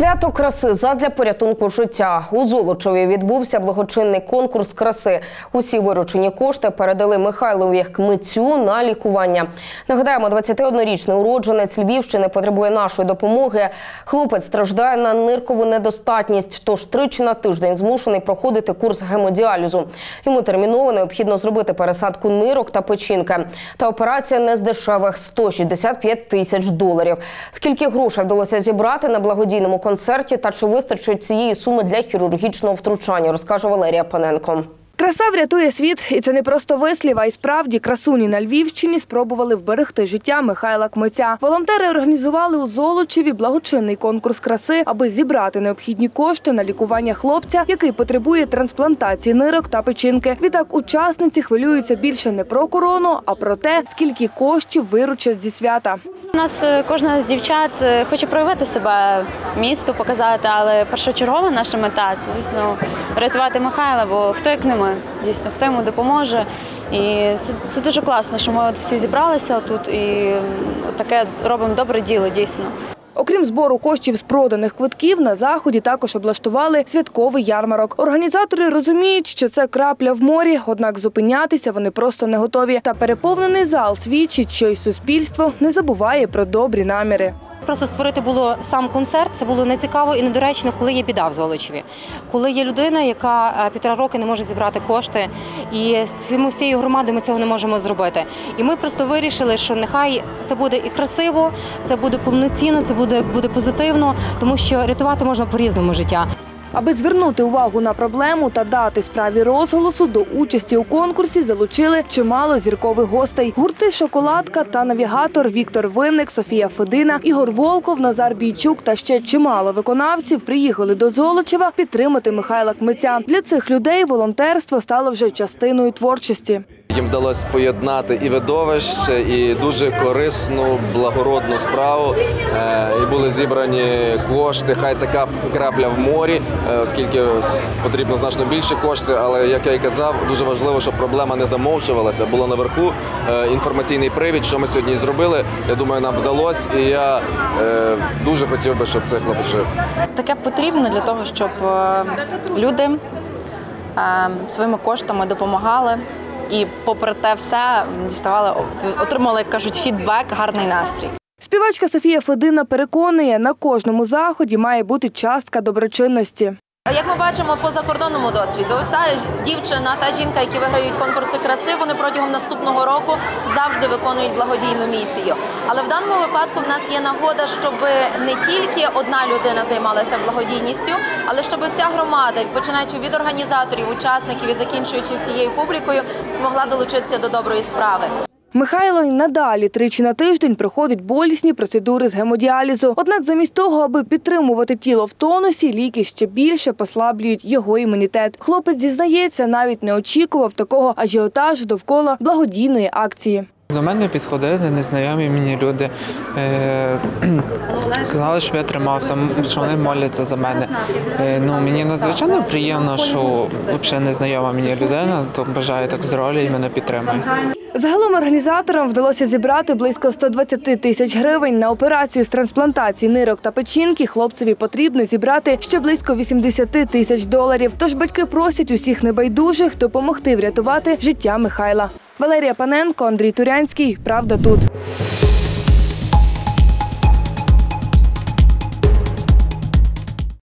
Свято краси задля порятунку життя. У Золочеві відбувся благочинний конкурс краси. Усі виручені кошти передали Михайлові митцю на лікування. Нагадаємо, 21-річний уродженець Львівщини потребує нашої допомоги. Хлопець страждає на ниркову недостатність, тож тричі на тиждень змушений проходити курс гемодіалізу. Йому терміново необхідно зробити пересадку нирок та печінки. Та операція не з дешевих 165 тисяч доларів. Скільки грошей вдалося зібрати на благодійному концерті та чи вистачить цієї суми для хірургічного втручання, розкаже Валерія Паненко. Краса врятує світ, і це не просто вислів, а й справді красуні на Львівщині спробували вберегти життя Михайла Кмиця. Волонтери організували у Золочеві благочинний конкурс краси, аби зібрати необхідні кошти на лікування хлопця, який потребує трансплантації нирок та печінки. Відтак учасниці хвилюються більше не про корону, а про те, скільки коштів виручать зі свята. У нас е, кожна з дівчат е, хоче проявити себе місту, показати, але першочергова наша мета це, звісно, врятувати Михайла, бо хто як не ми, дійсно, хто йому допоможе. І це, це дуже класно, що ми от всі зібралися тут і таке робимо добре діло, дійсно. Окрім збору коштів з проданих квитків, на заході також облаштували святковий ярмарок. Організатори розуміють, що це крапля в морі, однак зупинятися вони просто не готові. Та переповнений зал свідчить, що й суспільство не забуває про добрі наміри. Просто створити було сам концерт. Це було нецікаво і недоречно, коли є біда в Золочеві. Коли є людина, яка е, півтора роки не може зібрати кошти, і з всією громадою ми цього не можемо зробити. І ми просто вирішили, що нехай це буде і красиво, це буде повноцінно, це буде, буде позитивно, тому що рятувати можна по-різному життя. Аби звернути увагу на проблему та дати справі розголосу, до участі у конкурсі залучили чимало зіркових гостей. Гурти Шоколадка та навігатор Віктор Винник, Софія Федина, Ігор Волков, Назар Бійчук та ще чимало виконавців приїхали до Золочева підтримати Михайла Кмиця. Для цих людей волонтерство стало вже частиною творчості. Їм вдалося поєднати і видовище, і дуже корисну, благородну справу. Е, І були зібрані кошти. Хай це крапля в морі, е, оскільки потрібно значно більше коштів. Але як я і казав, дуже важливо, щоб проблема не замовчувалася. Було наверху е, інформаційний привід, що ми сьогодні зробили. Я думаю, нам вдалося. І я дуже хотів би, щоб цей хлопець жив. Таке потрібно для того, щоб люди своїми коштами допомагали і, попри те, все діставали, отримали, як кажуть, фідбек, гарний настрій. Співачка Софія Федина переконує, на кожному заході має бути частка доброчинності. Як ми бачимо по закордонному досвіду, та дівчина, та жінка, які виграють конкурси краси, вони протягом наступного року завжди виконують благодійну місію. Але в даному випадку в нас є нагода, щоб не тільки одна людина займалася благодійністю, але щоб вся громада, починаючи від організаторів, учасників і закінчуючи всією публікою, могла долучитися до доброї справи. Михайло й надалі тричі на тиждень проходить болісні процедури з гемодіалізу. Однак замість того, аби підтримувати тіло в тонусі, ліки ще більше послаблюють його імунітет. Хлопець зізнається, навіть не очікував такого ажіотажу довкола благодійної акції. До мене підходили незнайомі мені люди. Е, казали, щоб я тримався, що вони моляться за мене. Е, ну, мені надзвичайно приємно, що незнайома мені людина, то бажає так здоров'я і мене підтримує. Загалом організаторам вдалося зібрати близько 120 тисяч гривень на операцію з трансплантації нирок та печінки. Хлопцеві потрібно зібрати ще близько 80 тисяч доларів. Тож батьки просять усіх небайдужих допомогти врятувати життя Михайла. Валерія Паненко, Андрій Турянський. Правда тут.